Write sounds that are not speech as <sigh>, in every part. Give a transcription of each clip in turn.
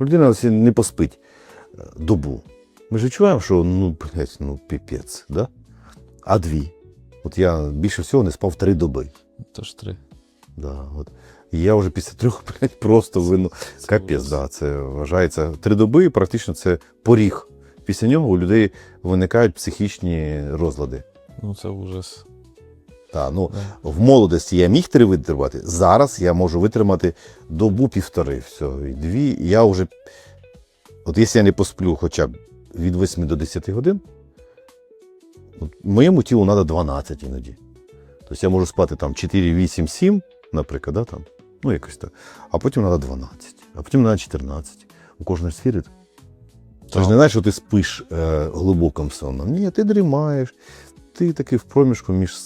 Людина не поспить е, добу. Ми ж відчуваємо, що ну, блядь, ну піпець, да? А дві. От я більше всього не спав три доби. Тож три. Да, от. І я вже після трьох <laughs> блядь, просто вину. Капець, да, це вважається три доби, практично це поріг. Після нього у людей виникають психічні розлади. Ну це ужас. Та, ну, Да. в молодості я міг три витримати. Зараз я можу витримати добу півтори. Все, і дві. І я вже. От якщо я не посплю хоча б від 8 до 10 годин, от моєму тілу треба 12 іноді. Тобто я можу спати там 4, 8, 7, наприклад, да, там, ну якось так. А потім треба 12, а потім треба 14. У кожної сфері. Ти ж не знаєш, що ти спиш е, глибоким соном. Ні, ти дрімаєш, ти такий в проміжку між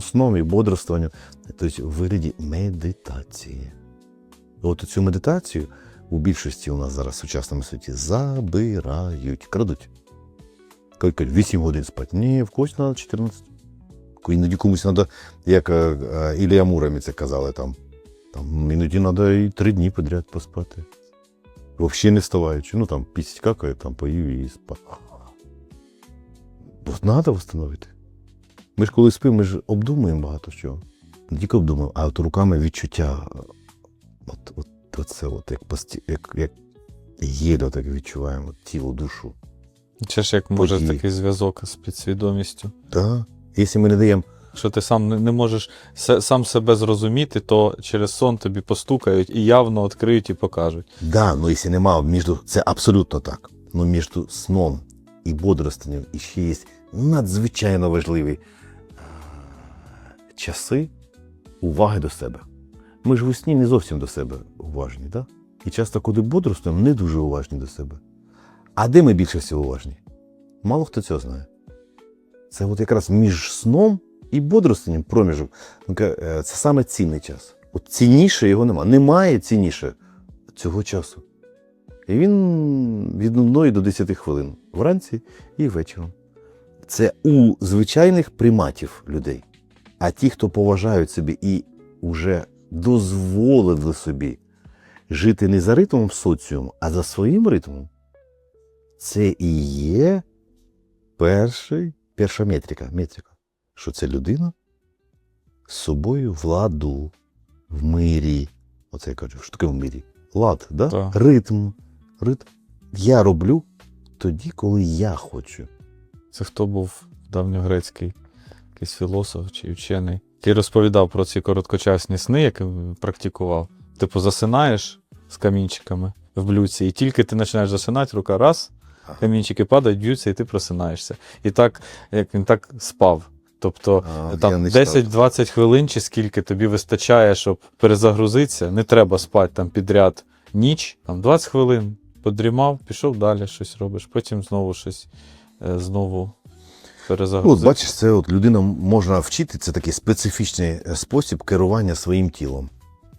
сном і бодрствуванням. Тобто в вигляді медитації. От цю медитацію у більшості у нас зараз в сучасному світі забирають, крадуть. Кажуть, 8 годин спати. Ні, в когось треба 14. Іноді комусь треба, як е, е, Ілія Муромі це казали, там, там іноді треба і 3 дні підряд поспати. Взагалі не вставаючи. Ну там пісять какає, там поїв і спав. Бо треба встановити. Ми ж коли спимо, ми ж обдумуємо багато чого. Не тільки обдумуємо, а от руками відчуття. От, от, от це от як, пості, як, як єльо так відчуваємо тіло, душу. Це ж як може Події. такий зв'язок з підсвідомістю. Так. Якщо ми не даємо Що ти сам не, не можеш сам себе зрозуміти, то через сон тобі постукають і явно відкриють і покажуть. Да, ну якщо нема між це абсолютно так. Ну між сном і бодрствуванням і ще є надзвичайно важливі е, часи уваги до себе. Ми ж в сні не зовсім до себе уважні, да? І часто, коли бодрствуємо, не дуже уважні до себе. А де ми більше всього уважні? Мало хто цього знає. Це от якраз між сном і бодрствуванням проміжок. Ну, е, Це саме цінний час. От цінніше його нема. Немає цінніше цього часу. І він від 1 до 10 хвилин вранці і вечором. Це у звичайних приматів людей. А ті, хто поважають собі і вже дозволили собі жити не за ритмом соціуму, а за своїм ритмом, це і є перший, перша метрика, метрика, що це людина з собою в ладу, в мирі. Оце я кажу, що таке в мирі? Лад, да? Так. ритм. Ритм. Я роблю тоді, коли я хочу. Це хто був давньогрецький якийсь філософ чи вчений, який розповідав про ці короткочасні сни, які практикував. Типу, засинаєш з камінчиками в блюдці, і тільки ти починаєш засинати, рука раз, камінчики падають, б'ються, і ти просинаєшся. І так, як він так спав. Тобто А, там 10-20 хвилин чи скільки тобі вистачає, щоб перезагрузитися. Не треба спати там підряд ніч, там 20 хвилин, подрімав, пішов далі, щось робиш, потім знову щось е, знову Ну, от бачиш, це от людина можна вчити, це такий специфічний е, спосіб керування своїм тілом.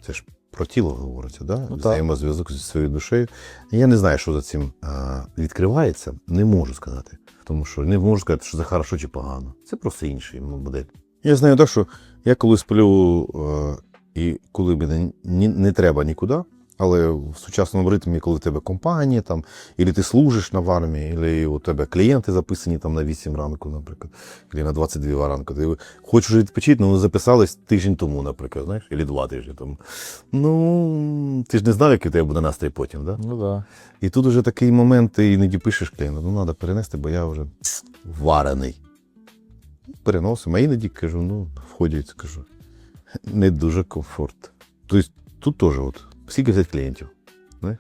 Це ж про тіло говориться, да? Ну, взаємозв'язок зі своєю душею. Я не знаю, що за цим а, відкривається, не можу сказати. Тому що не можу сказати, що це хорошо чи погано. Це просто інший модель. Я знаю так, що я коли сплю е, і коли мені ні, не треба нікуди, але в сучасному ритмі, коли в тебе компанія, там, або ти служиш на в армії, або у тебе клієнти записані там на 8 ранку, наприклад, або на 22 ранку. Ти хочеш відпочити, але записались тиждень тому, наприклад, знаєш, або два тижні тому. Ну, ти ж не знав, який у тебе буде настрій потім, да? Ну да. І тут уже такий момент, ти іноді пишеш клієнту, ну треба перенести, бо я вже варений. Переносимо, а іноді кажу, ну, входять, кажу, не дуже комфорт. Тобто тут теж от, скільки взяти клієнтів, знаєш?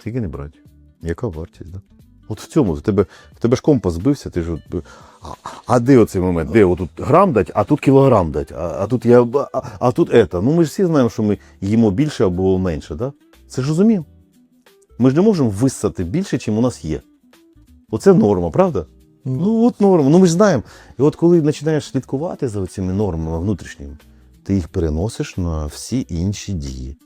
Скільки не брати. Яка вартість, да? От в цьому, в тебе, в тебе ж компас збився, ти ж. А, а де оцей момент? Де отут грам дать, а тут кілограм дать, а, а тут я. А, а тут ета. Ну ми ж всі знаємо, що ми їмо більше або менше, да? Це ж розуміємо. Ми ж не можемо виссати більше, чим у нас є. Оце норма, правда? Ну, от норма. Ну ми ж знаємо. І от коли починаєш слідкувати за цими нормами внутрішніми, ти їх переносиш на всі інші дії.